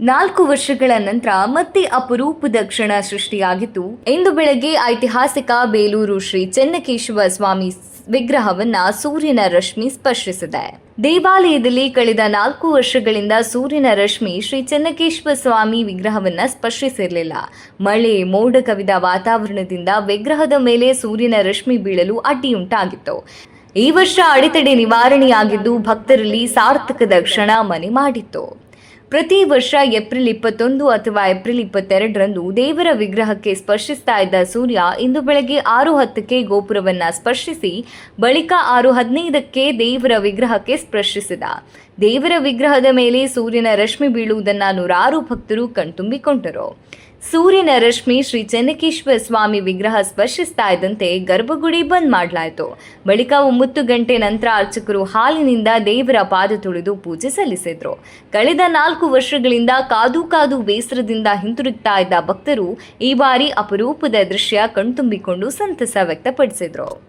ನಾಲ್ಕು ವರ್ಷಗಳ ನಂತರ ಮತ್ತೆ ಅಪರೂಪದ ಕ್ಷಣ ಸೃಷ್ಟಿಯಾಗಿತ್ತು. ಇಂದು ಬೆಳಗ್ಗೆ ಐತಿಹಾಸಿಕ ಬೇಲೂರು ಶ್ರೀ ಚೆನ್ನಕೇಶವ ಸ್ವಾಮಿ ವಿಗ್ರಹವನ್ನ ಸೂರ್ಯನ ರಶ್ಮಿ ಸ್ಪರ್ಶಿಸಿದೆ. ದೇವಾಲಯದಲ್ಲಿ ಕಳೆದ ನಾಲ್ಕು ವರ್ಷಗಳಿಂದ ಸೂರ್ಯನ ರಶ್ಮಿ ಶ್ರೀ ಚೆನ್ನಕೇಶ್ವರ ಸ್ವಾಮಿ ವಿಗ್ರಹವನ್ನ ಸ್ಪರ್ಶಿಸಿರಲಿಲ್ಲ. ಮಳೆ ಮೋಡ ಕವಿದ ವಾತಾವರಣದಿಂದ ವಿಗ್ರಹದ ಮೇಲೆ ಸೂರ್ಯನ ರಶ್ಮಿ ಬೀಳಲು ಅಡ್ಡಿಯುಂಟಾಗಿತ್ತು. ಈ ವರ್ಷ ಅಡೆತಡೆ ನಿವಾರಣೆಯಾಗಿದ್ದು ಭಕ್ತರಲ್ಲಿ ಸಾರ್ಥಕದ ಕ್ಷಣ ಮನೆ ಮಾಡಿತ್ತು. ಪ್ರತಿ ವರ್ಷ ಏಪ್ರಿಲ್ ಇಪ್ಪತ್ತೊಂದು ಅಥವಾ ಏಪ್ರಿಲ್ ಇಪ್ಪತ್ತೆರಡರಂದು ದೇವರ ವಿಗ್ರಹಕ್ಕೆ ಸ್ಪರ್ಶಿಸ್ತಾ ಇದ್ದ ಸೂರ್ಯ ಇಂದು ಬೆಳಗ್ಗೆ ಆರು ಹತ್ತಕ್ಕೆ ಗೋಪುರವನ್ನ ಸ್ಪರ್ಶಿಸಿ, ಬಳಿಕ ಆರು ಹದಿನೈದಕ್ಕೆ ದೇವರ ವಿಗ್ರಹಕ್ಕೆ ಸ್ಪರ್ಶಿಸಿದ. ದೇವರ ವಿಗ್ರಹದ ಮೇಲೆ ಸೂರ್ಯನ ರಶ್ಮಿ ಬೀಳುವುದನ್ನ ನೂರಾರು ಭಕ್ತರು ಕಣ್ತುಂಬಿಕೊಂಡರು. ಸೂರ್ಯನ ರಶ್ಮಿ ಶ್ರೀ ಚೆನ್ನಕೇಶ್ವರ ಸ್ವಾಮಿ ವಿಗ್ರಹ ಸ್ಪರ್ಶಿಸ್ತಾ ಇದ್ದಂತೆ ಗರ್ಭಗುಡಿ ಬಂದ್ ಮಾಡಲಾಯಿತು. ಬಳಿಕ ಒಂಬತ್ತು ಗಂಟೆ ನಂತರ ಅರ್ಚಕರು ಹಾಲಿನಿಂದ ದೇವರ ಪಾದ ತುಳಿದು ಪೂಜೆ ಸಲ್ಲಿಸಿದ್ರು. ಕಳೆದ ನಾಲ್ಕು ವರ್ಷಗಳಿಂದ ಕಾದು ಕಾದು ಬೇಸರದಿಂದ ಹಿಂತಿರುಗ್ತಾ ಇದ್ದ ಭಕ್ತರು ಈ ಬಾರಿ ಅಪರೂಪದ ದೃಶ್ಯ ಕಣ್ತುಂಬಿಕೊಂಡು ಸಂತಸ ವ್ಯಕ್ತಪಡಿಸಿದ್ರು.